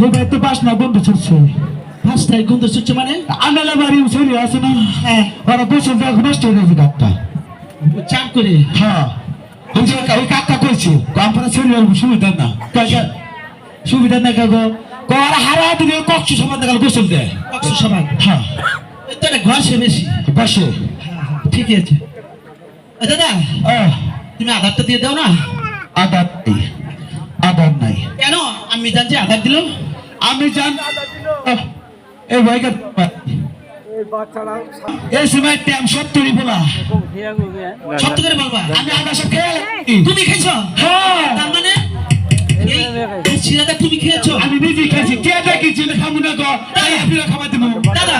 হে ভাই তো বাস না বন্ধ চলছে। পাঁচটায় গন্ধ চুচ্ছে মানে? আনালা বাড়ি উঠে আছে না? হ্যাঁ। ওরা বসে এখন নষ্ট হয়ে গেছে গাছটা চান করে। হ্যাঁ। ওই যে ওই কাকটা কইছে আমরা শরীর সুবিধা না। কাকা সুবিধা না কাকো কর হারা দিলে কক্ষ সমাজ দেখাল গোসল দেয়। কক্স সবাই হ্যাঁ। তো এটা ঘষে বেশি। বসে। ঠিক আছে। দাদা আহ, তুমি আধারটা দিয়ে দাও না। আদার নেই আদার নাই। কেন? আমি জানছি আধার দিল। আমি জান এই ভাইকে এই সময় ট্যাম সত্তরি বলা। সত্য করে বলবা। আমি আদা সব খেয়ে তুমি খেয়েছো? হ্যাঁ। তার মানে এই এই চিরাটা তুমি খেয়েছো? আমি নিজে খেয়েছি কে দেখেছি খাব না গো? তাই আপনি খাবার দেবো দাদা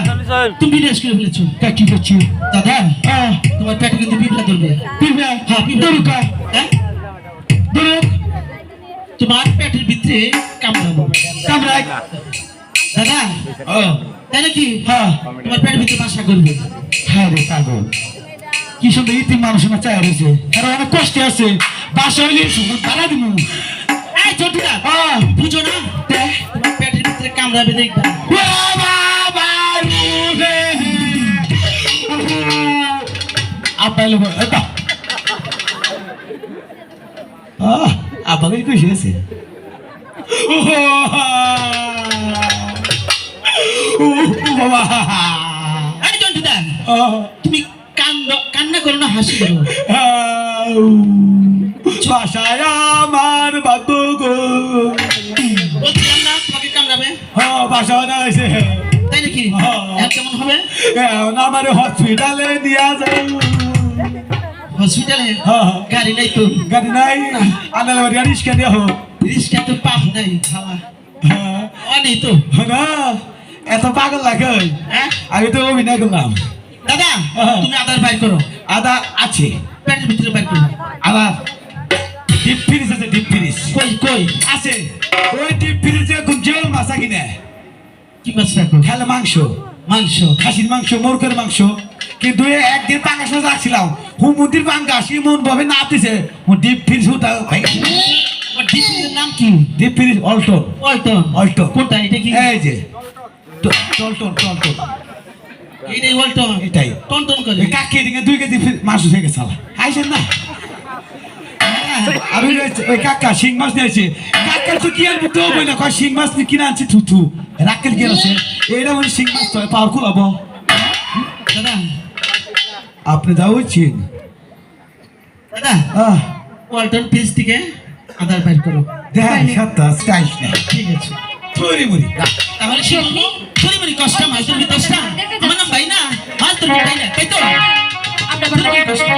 তুমি বিনাশ করে ফেলেছো। তা কি করছি? দাদা আহ, তোমার পেটে কিন্তু পিঁপড়া ধরবে। পিঁপড়া? হ্যাঁ পিঁপড়া। হ্যাঁ? দরুক তোমার পেটের ভিতরে কামড়াবো। কামরাই দাদা? ও তাই নাকি হ্যাঁ তোমার পেটের ভিতরে বাসা করবে। হ্যাঁ রে পাগল। কি সুন্দর ইতি মানুষ না চায় রয়েছে আর অনেক কষ্টে আছে। বাসা হইলে তারা দিব এই ছোটুরা আহ, বুঝো না? তোমার পেটের ভিতরে কামড়াবে দেখবা আপাইলে এটা আহ। আপাকে খুশি আহ তুমি কান্দ কান্না করো না হাসি করো। বাসায় আমার বাতু গো। না তোমাকে কামড়াবে? হ্যাঁ বাসা আছে তাই নাকি? হ্যাঁ। কেমন হবে? আমার হসপিটালে নিয়ে যাও। হসপিটালে হ্যাঁ গাড়ি নাই তো। গাড়ি নাই? আনালে বাড়ি ইস্কা দেহ রিক্সা তো পাপ নাই খাওয়া। হ্যাঁ। নেই তো। না এত পাগল লাগে। হ্যাঁ? আমি তো অভিনয় করলাম। দাদা হ্যাঁ। তুমি আধার বাইর করো। আদা আছে। পেটের ভিতরে বাইর করো। আবার ডিপ ফ্রিজ আছে ডিপ ফ্রিজ। কই কই? আছে। ওই ডিপ ফ্রিজে খুব জল মাছা কিনে। কি মাছ রাখো? খেলে মাংস। মাংস খাসির মাংস মোরকের মাংস। কিন্তু একদিন পাঙ্গাস মাছ রাখছিলাম হুমুদির পাঙ্গাস ইমন ভাবে না দিছে। ডিপ ফ্রিজ নাম কি? Deep fridge Walton. ওইতো অল্টন। কোনটা? এটা কি? এই যে। টলটন টলটন। এটাই। করে। কাকি দিকে দুই কেজি মাছ গেছে আইসেন না? আমি ওই- কাকা শিং মাছ নিয়েছি কাকার তো কি আনব তো না? কয় শিং মাছ কিনে আনছি থুথু রাকেল কি আছে এইটা মানে শিং মাছ তো পাওয়ার কুলাবো দাদা আপনি যাও হচ্ছেন দাদা ওয়ালটন ফিজ থেকে আধার বাইর করো দেখ সাতটা স্টাইল নেই ঠিক আছে তৈরি মুড়ি তাহলে সে থরি মরি কষ্ট মাছ ধরবি দশটা আমার নাম ভাই না মাছ ধরবি তাই না তাই তো ধরবি কষ্ট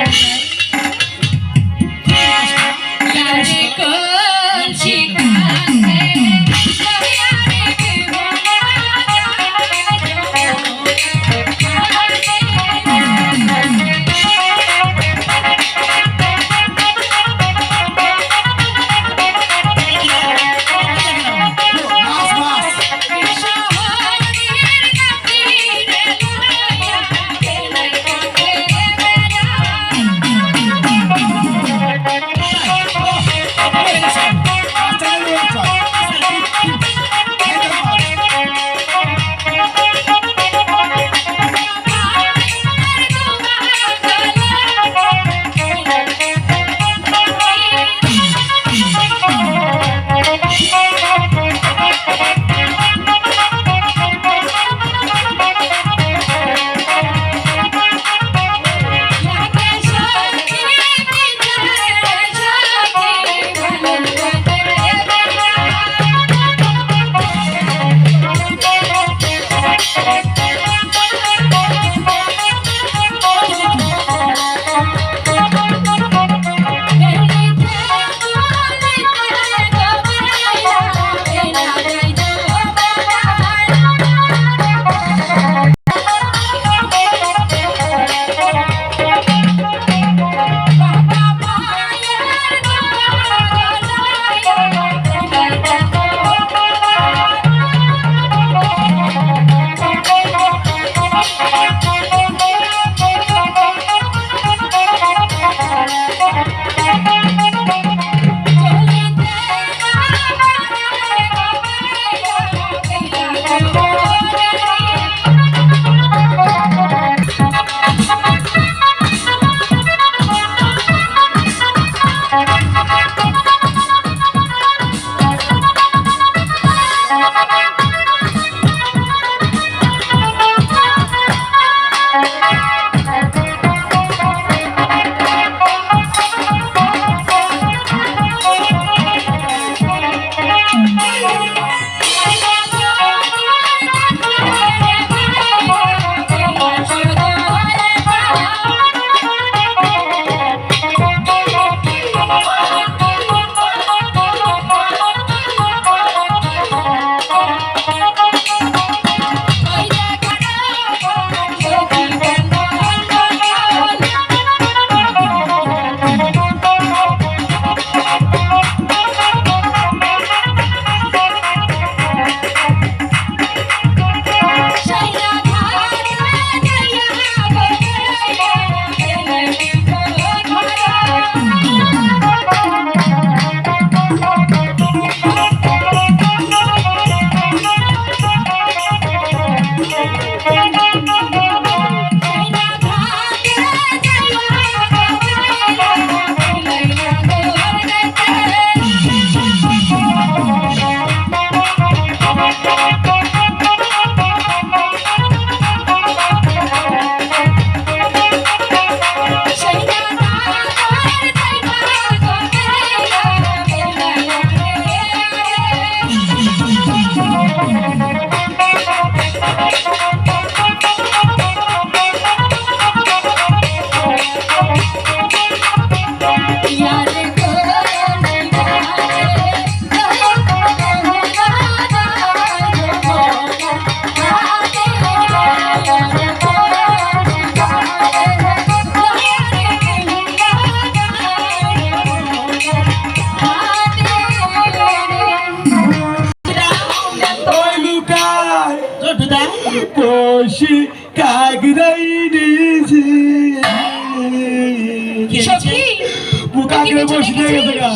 মুখ কাকড়ে বসে নিয়ে গেছে গা।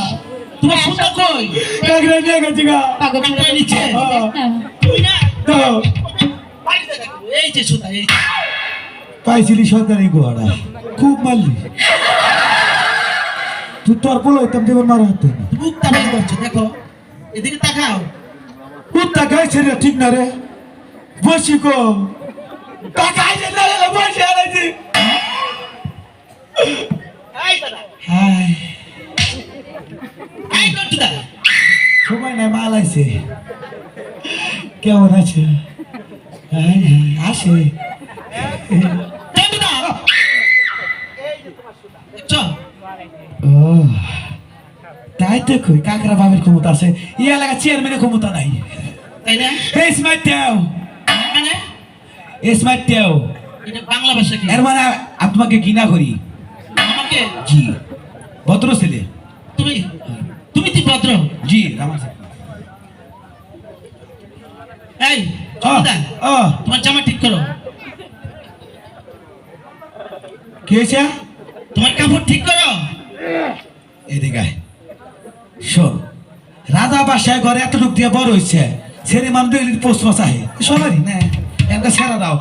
তোমার সুন্দর কই? কাকড়ে নিয়ে গেছে গা। কাকড়া নিচে হ্যাঁ। হ্যাঁ। এই যে সুতা এই। পাইছিলি সরকারি গোয়াড়া। খুব মারলি। তুই তোর বলো হইতাম দেবার মারা হতো। মুখ তাড়াতাড়ি করছ দেখো। এদিকে তাকাও। কুত্তা গাইছে রে ঠিক না রে। বসি কো টাকা আইছে না রে বসে আলাইছি এই দাদা। হাই এই সময় নাই মাল আইছে। কেমন আছে? হাই হাই আসে। এই তাই তো কই কাকরা বাবের ক্ষমতা আছে। ই এলাকা চেয়ারম্যানের ক্ষমতা নাই। তাই না? এই স্মার্ট টেও মানে? এই স্মার্ট টেও এটা বাংলা ভাষা কি? এর মানে আমি তোমাকে ঘৃণা করি। আমাকে? জি। ভদ্র ছেলে। তুমি? ভদ্র জি আমার এই ও তোমার জামা ঠিক করো। কি হয়েছে? তোমার কাপড় ঠিক করো। এদিকে শোন রাজা বাসায় ঘরে এতটুক দিয়ে বড় হয়েছে ছেলে মানুষ পোস্ট আহে সবারই না একটা সেরা দাও।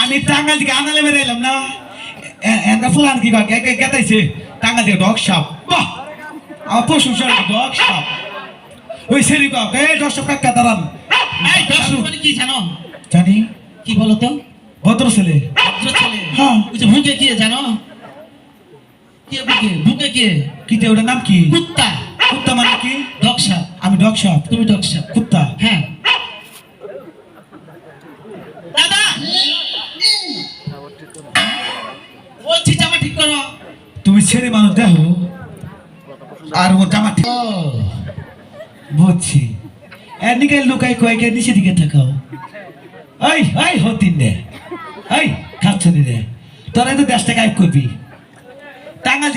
আমি টাঙ্গাল দিকে আনালে বেড়ে এলাম না একটা ফুলান কি গেতাইছে টাঙ্গাল দিকে ডগ সাপ। বাহ! আমার পশু ডগ সাপ ওই সেরি কক এই দশ টাকা দাঁড়ান এই মানে কি জানো। জানি কি বলো তো ভদ্র ছেলে ভদ্র ছেলে হ্যাঁ। ওই যে বুকে কে জানো? কে বুকে বুকে কে কিতে ওটার নাম কি? কুত্তা। কুত্তা মানে কি? আমি ডগ সাপ তুমি কুত্তা। হ্যাঁ। দাদা! বলছি জামা ঠিক করো। তুমি ছেলে মানুষ দেখো। আর ও জামা বুঝছি। এদিকে লুকাই কয়েকে নিচে দিকে থাকাও। এই এই, হতিন দে এই, খাচ্ছ দে তোরা তো দেশটা গায়েব করবি। টাঙ্গাল